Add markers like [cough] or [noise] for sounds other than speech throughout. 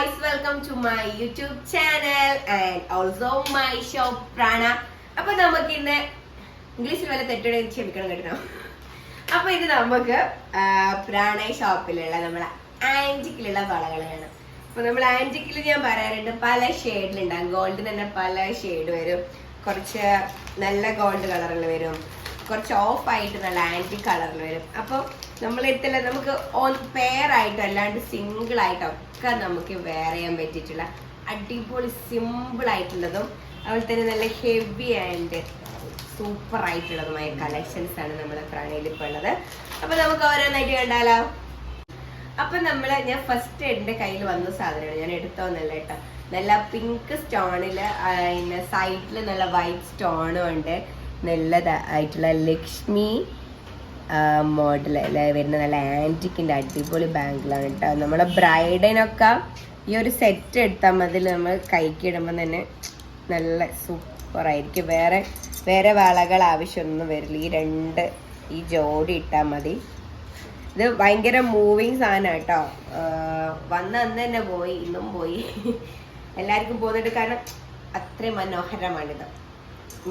Guys welcome to my YouTube channel and also my shop Prana അപ്പൊ നമുക്ക് ഇന്ന് ഇംഗ്ലീഷിൽ വല്ല തെറ്റുടെ ക്ഷമിക്കണം കേട്ടോ. അപ്പൊ ഇത് നമുക്ക് പ്രാണ ഷോപ്പിലുള്ള നമ്മളെ ആന്റിക്കിലുള്ള വളകളാണ്. അപ്പൊ നമ്മൾ ആന്റിക്കിൽ ഞാൻ പറയാറുണ്ട് പല ഷെയ്ഡിലുണ്ടാകും ഗോൾഡ് തന്നെ പല ഷെയ്ഡ് വരും. കുറച്ച് നല്ല ഗോൾഡ് കളറിൽ വരും. കുറച്ച് ഓഫ് ആയിട്ട് നല്ല ആന്റി കളറിൽ വരും. അപ്പോൾ നമ്മൾ ഇതിൽ നമുക്ക് ഓൺ പെയർ ആയിട്ടും അല്ലാണ്ട് സിംഗിൾ ആയിട്ടും ഒക്കെ നമുക്ക് വെയർ ചെയ്യാൻ പറ്റിയിട്ടുള്ള അടിപൊളി സിമ്പിൾ ആയിട്ടുള്ളതും അതുപോലെ തന്നെ നല്ല ഹെവി ആൻഡ് സൂപ്പർ ആയിട്ടുള്ളതുമായ കളക്ഷൻസ് ആണ് നമ്മുടെ പ്രാണിയിൽ ഇപ്പോൾ ഉള്ളത്. അപ്പൊ നമുക്ക് ഓരോന്നായിട്ട് കണ്ടാലോ? അപ്പൊ നമ്മൾ ഞാൻ ഫസ്റ്റ് എന്റെ കയ്യിൽ വന്ന സാധനമാണ്. ഞാൻ എടുത്തോന്നല്ല കേട്ടോ. നല്ല പിങ്ക് സ്റ്റോണിൽ സൈഡിൽ നല്ല വൈറ്റ് സ്റ്റോണും ഉണ്ട്. നല്ലതായിട്ടുള്ള ലക്ഷ്മി മോഡൽ അല്ലെ വരുന്ന നല്ല ആന്റിക്കിന്റെ അടിപൊളി ബാങ്കിലാണ് കേട്ടോ നമ്മളെ ബ്രൈഡിനൊക്കെ ഈ ഒരു സെറ്റ് എടുത്താൽ മതി. നമ്മൾ കൈക്ക് ഇടുമ്പോൾ തന്നെ നല്ല സൂപ്പറായിരിക്കും വേറെ വേറെ വളകൾ ആവശ്യമൊന്നും വരില്ല. ഈ രണ്ട് ഈ ജോഡി ഇട്ടാൽ മതി. ഇത് ഭയങ്കര മൂവിങ് സാധനം കേട്ടോ വന്ന അന്ന് തന്നെ പോയി ഇന്നും പോയി. [laughs] എല്ലാവർക്കും പോകുന്നുണ്ട് കാരണം അത്രയും മനോഹരമാണിത്.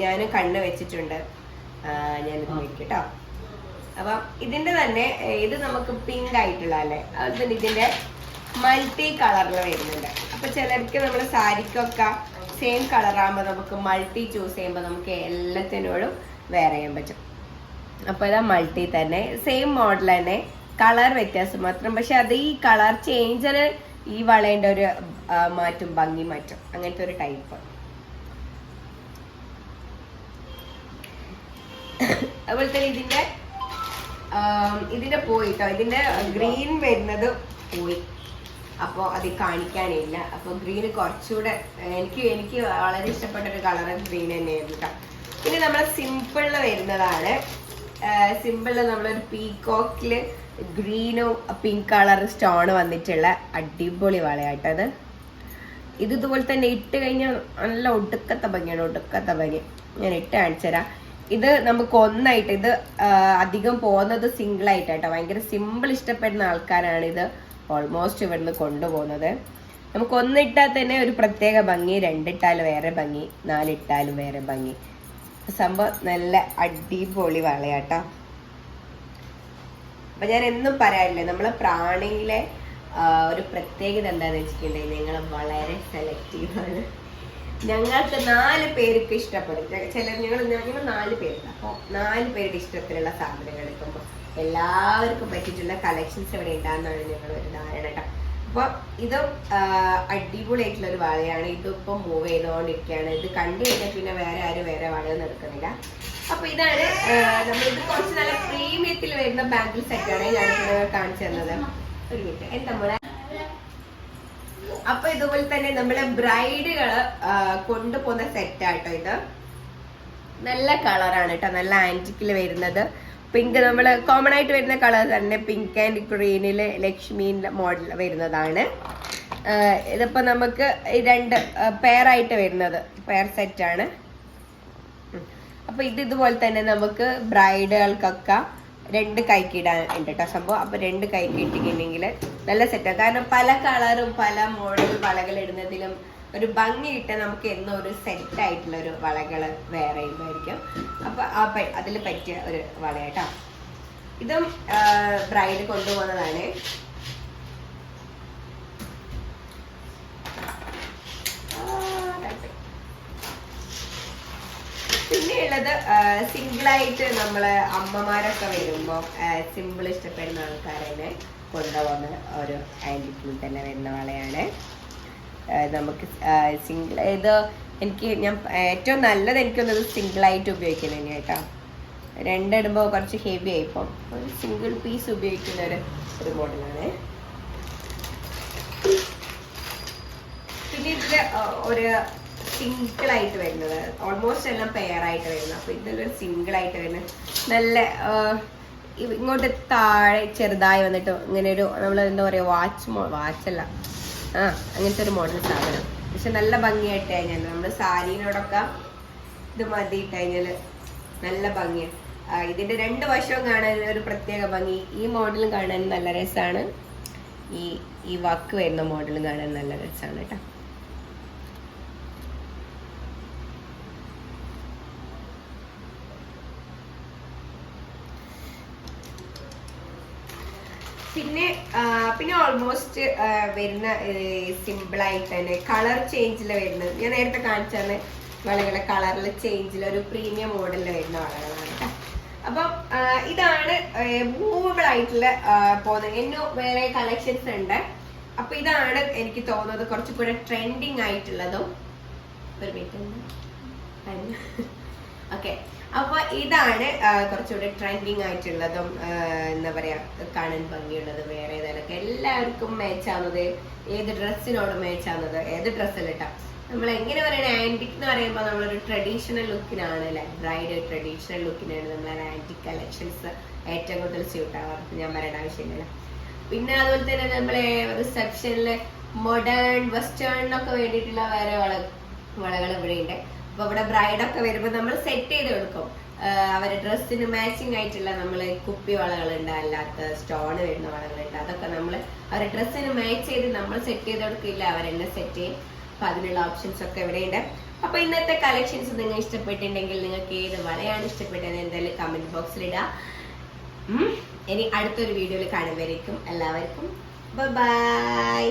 ഞാനും കണ്ണ് വെച്ചിട്ടുണ്ട്. ഞാൻ ഞാനിത് നോക്കിട്ടോ അപ്പം ഇതിന്റെ തന്നെ ഇത് നമുക്ക് പിങ്ക് ആയിട്ടുള്ള അല്ലേ? അതുപോലെ ഇതിന്റെ മൾട്ടി കളറിൽ വരുന്നുണ്ട്. അപ്പൊ ചിലർക്ക് നമ്മൾ സാരിക്കൊക്കെ സെയിം കളറാകുമ്പോൾ നമുക്ക് മൾട്ടി ചൂസ് ചെയ്യുമ്പോൾ നമുക്ക് എല്ലാത്തിനോടും വെയർ ചെയ്യാൻ പറ്റും. അപ്പൊ ഇതാ മൾട്ടി തന്നെ. സെയിം മോഡൽ തന്നെ. കളർ വ്യത്യാസം മാത്രം. പക്ഷെ അത് ഈ കളർ ചേഞ്ചിന് ഈ വളേന്റെ ഒരു മാറ്റും ഭംഗി മാറ്റും. അങ്ങനത്തെ ഒരു ടൈപ്പ് അതുപോലെ തന്നെ ഇതിന്റെ ഇതിന്റെ പോയി ട്ടോ ഇതിന്റെ ഗ്രീൻ വരുന്നത് പോയി. അപ്പോൾ അത് കാണിക്കാനില്ല. അപ്പോൾ ഗ്രീന് കുറച്ചുകൂടെ എനിക്ക് എനിക്ക് വളരെ ഇഷ്ടപ്പെട്ട ഒരു കളർ ഗ്രീൻ തന്നെയായിരുന്നു കേട്ടോ പിന്നെ നമ്മളെ സിമ്പിളിൽ വരുന്നതാണ്. സിമ്പിളിൽ നമ്മളൊരു പീകോക്കിൽ ഗ്രീനും പിങ്ക് കളർ സ്റ്റോൺ വന്നിട്ടുള്ള അടിപൊളി വളയാട്ടത് ഇത്. ഇതുപോലെ തന്നെ ഇട്ട് കഴിഞ്ഞാൽ നല്ല ഒടുക്കത്തെ ഭംഗിയാണ് ഒടുക്കത്തെ ഭംഗി. ഞാൻ ഇട്ട് കാണിച്ചുതരാം. ഇത് നമുക്ക് ഒന്നായിട്ട് ഇത് അധികം പോകുന്നത് സിംഗിൾ ആയിട്ടാട്ടോ ഭയങ്കര സിമ്പിൾ ഇഷ്ടപ്പെടുന്ന ആൾക്കാരാണ് ഇത് ഓൾമോസ്റ്റ് ഇവിടുന്ന് കൊണ്ടുപോകുന്നത്. നമുക്ക് ഒന്നിട്ടാൽ തന്നെ ഒരു പ്രത്യേക ഭംഗി രണ്ടിട്ടാൽ വേറെ ഭംഗി നാലിട്ടാലും വേറെ ഭംഗി. സംഭവം നല്ല അടിപൊളി വളയാട്ടോ. അപ്പൊ ഞാൻ എന്നും പറയാറില്ലേ നമ്മളെ പ്രാണിയിലെ ഒരു പ്രത്യേകത എന്താന്ന് വെച്ചിട്ടുണ്ടെങ്കിൽ നിങ്ങൾ വളരെ സെലക്റ്റീവ് ആണ്. ഞങ്ങൾക്ക് നാല് പേർക്ക് ഇഷ്ടപ്പെടും. ചില ഞങ്ങൾ ഞങ്ങൾ നാല് പേരുണ്ട് അപ്പോൾ നാല് പേരുടെ ഇഷ്ടത്തിലുള്ള സാധനങ്ങൾ എടുക്കുമ്പോൾ എല്ലാവർക്കും പറ്റിയിട്ടുള്ള കളക്ഷൻസ് ഇവിടെ ഉണ്ടാകുന്നതാണ് ഞങ്ങൾ ഒരു ധാരണ കേട്ടോ. അപ്പോൾ ഇതും അടിപൊളിയായിട്ടുള്ള ഒരു വളയാണ്. ഇതിപ്പോൾ മൂവ് ചെയ്തുകൊണ്ടിരിക്കുകയാണ് ഇത് കണ്ടു കഴിഞ്ഞാൽ പിന്നെ വേറെ ആരും വേറെ വളയൊന്നും എടുക്കുന്നില്ല. അപ്പൊ ഇതാണ് നമ്മൾ ഇത് കുറച്ച് നല്ല പ്രീമിയത്തിൽ വരുന്ന ബാങ്കിൾ സെറ്റാണ് ഞാൻ കാണിച്ചു തന്നത്. ഒരു മിനിറ്റ്. എന്താ മോളെ? അപ്പൊ ഇതുപോലെ തന്നെ നമ്മളെ ബ്രൈഡുകൾ കൊണ്ടുപോകുന്ന സെറ്റാട്ടോ ഇത്. നല്ല കളറാണ് കേട്ടോ നല്ല ആന്റിക്കിൽ വരുന്നത്. പിങ്ക് നമ്മൾ കോമൺ ആയിട്ട് വരുന്ന കളർ തന്നെ പിങ്ക് ആൻഡ് ഗ്രീനിൽ ലക്ഷ്മീന്റെ മോഡൽ വരുന്നതാണ്. ഇതിപ്പോൾ ഇതിപ്പോ നമുക്ക് രണ്ട് പെയർ ആയിട്ട് വരുന്നത്. പെയർ സെറ്റാണ് അപ്പൊ ഇത് ഇതുപോലെ തന്നെ നമുക്ക് ബ്രൈഡുകൾക്കൊക്കെ രണ്ട് കൈക്കിടാൻ ഉണ്ട് കേട്ടോ സംഭവം. അപ്പൊ രണ്ട് കൈക്ക് ഇട്ടിട്ടുണ്ടെങ്കിൽ നല്ല സെറ്റാണ് കാരണം പല കളറും പല മോഡൽ വളകൾ ഇടുന്നതിലും ഒരു ഭംഗി കിട്ടാൻ നമുക്ക് എന്നും ഒരു സെറ്റ് ആയിട്ടുള്ള ഒരു വളകൾ വേറെ ഉണ്ടായിരിക്കും. അപ്പൊ ആ അതിൽ പറ്റിയ ഒരു വളയാട്ടോ. ഇതും ബ്രൈഡ് കൊണ്ടുപോകുന്നതാണ്. പിന്നെയുള്ളത് സിംഗിൾ ആയിട്ട് നമ്മൾ അമ്മമാരൊക്കെ വരുമ്പോ സിമ്പിൾ ഇഷ്ടപ്പെടുന്ന ആൾക്കാരെ കൊണ്ടുപോകുന്ന ഒരു ആന്റിക്കിൽ തന്നെ വരുന്ന വളയാണ് നമുക്ക് സിംഗിൾ ഇത് എനിക്ക് ഞാൻ ഏറ്റവും നല്ലത് എനിക്കൊന്നത് സിംഗിൾ ആയിട്ട് ഉപയോഗിക്കുന്നത് തന്നെ കേട്ടോ. രണ്ടിടുമ്പോൾ കുറച്ച് ഹെവി ആയിപ്പോൾ ഒരു സിംഗിൾ പീസ് ഉപയോഗിക്കുന്ന ഒരു ഒരു മോഡലാണ്. പിന്നെ ഇതിൽ ഒരു സിംഗിളായിട്ട് വരുന്നത്. ഓൾമോസ്റ്റ് എല്ലാം പെയറായിട്ട് വരുന്നത്. അപ്പോൾ ഇതിലൊരു സിംഗിളായിട്ട് വരുന്നത്. നല്ല ഇങ്ങോട്ട് താഴെ ചെറുതായി വന്നിട്ട് ഇങ്ങനെ ഒരു നമ്മൾ എന്താ പറയാ വാച്ച് വാച്ചല്ല ആ അങ്ങനത്തെ ഒരു മോഡൽ സാധനം. പക്ഷെ നല്ല ഭംഗിയായിട്ട് കഴിഞ്ഞാൽ നമ്മൾ സാരീനോടൊക്കെ ഇത് മതി കഴിഞ്ഞാൽ നല്ല ഭംഗിയാണ് ഇതിന്റെ രണ്ട് വശവും കാണാൻ ഒരു പ്രത്യേക ഭംഗി. ഈ മോഡലും കാണാൻ നല്ല രസമാണ് ഈ ഈ വക്ക് വരുന്ന മോഡലും കാണാൻ നല്ല രസമാണ് കേട്ടോ. പിന്നെ പിന്നെ ഓൾമോസ്റ്റ് വരുന്ന സിമ്പിൾ ആയിട്ട് തന്നെ കളർ ചേഞ്ചിൽ വരുന്നത് ഞാൻ നേരത്തെ കാണിച്ചാണ് വളകളെ കളറിൽ ചേഞ്ചിൽ ഒരു പ്രീമിയം മോഡലിൽ വരുന്ന വളകളാണ് അപ്പം ഇതാണ് മൂവബിൾ ആയിട്ടുള്ള പോകുന്നത് എന്നോ വേറെ കളക്ഷൻസ് ഉണ്ട്. അപ്പൊ ഇതാണ് എനിക്ക് തോന്നുന്നത് കുറച്ചുകൂടെ ട്രെൻഡിങ് ആയിട്ടുള്ളതും. ഓക്കെ [laughs] അപ്പൊ ഇതാണ് കുറച്ചുകൂടി ട്രെൻഡിങ് ആയിട്ടുള്ളതും എന്താ പറയാ കാണാൻ ഭംഗിയുള്ളത് വേറെ ഏതായാലും എല്ലാവർക്കും മേച്ചാവുന്നത് ഏത് ഡ്രസ്സിനോട് മേച്ചാവുന്നത് ഏത് ഡ്രസ്സല്ല കേട്ടോ നമ്മൾ എങ്ങനെ പറയണേ ആന്റിക് എന്ന് പറയുമ്പോൾ നമ്മളൊരു ട്രഡീഷണൽ ലുക്കിനാണ് അല്ലെ? ബ്രൈഡ് ട്രഡീഷണൽ ലുക്കിനാണ് നമ്മളെ ആന്റിക് കളക്ഷൻസ് ഏറ്റവും കൂടുതൽ സ്യൂട്ട് ആവാറ് ഞാൻ പറയേണ്ട ആവശ്യമില്ല പിന്നെ അതുപോലെ തന്നെ നമ്മളെ റിസപ്ഷനിൽ മോഡേൺ വെസ്റ്റേൺ ഒക്കെ വേണ്ടിയിട്ടുള്ള വേറെ വള വളകൾ ഇവിടെ ഉണ്ട് അപ്പൊ ഇവിടെ ബ്രൈഡ് ഒക്കെ വരുമ്പോൾ നമ്മൾ സെറ്റ് ചെയ്ത് കൊടുക്കും. അവരെ ഡ്രസ്സിന് മാച്ചിങ് ആയിട്ടുള്ള നമ്മൾ കുപ്പി വളകൾ വളകളുണ്ട് അല്ലാത്ത സ്റ്റോൺ വരുന്ന വളകളുണ്ട്. അതൊക്കെ നമ്മൾ അവരെ ഡ്രസ്സിന് മാച്ച് ചെയ്ത് നമ്മൾ സെറ്റ് ചെയ്ത് കൊടുക്കില്ല. അവരെന്നെ സെറ്റ് ചെയ്യും. അപ്പൊ അതിനുള്ള ഓപ്ഷൻസ് ഒക്കെ ഇവിടെയുണ്ട്. അപ്പൊ ഇന്നത്തെ കളക്ഷൻസ് നിങ്ങൾ ഇഷ്ടപ്പെട്ടിട്ടുണ്ടെങ്കിൽ നിങ്ങൾക്ക് ഏത് വളയാണ് ഇഷ്ടപ്പെട്ടത് എന്തായാലും കമന്റ് ബോക്സിൽ ഇടുക ഇനി അടുത്തൊരു വീഡിയോയിൽ കാണുമ്പോഴേക്കും എല്ലാവർക്കും. ബൈ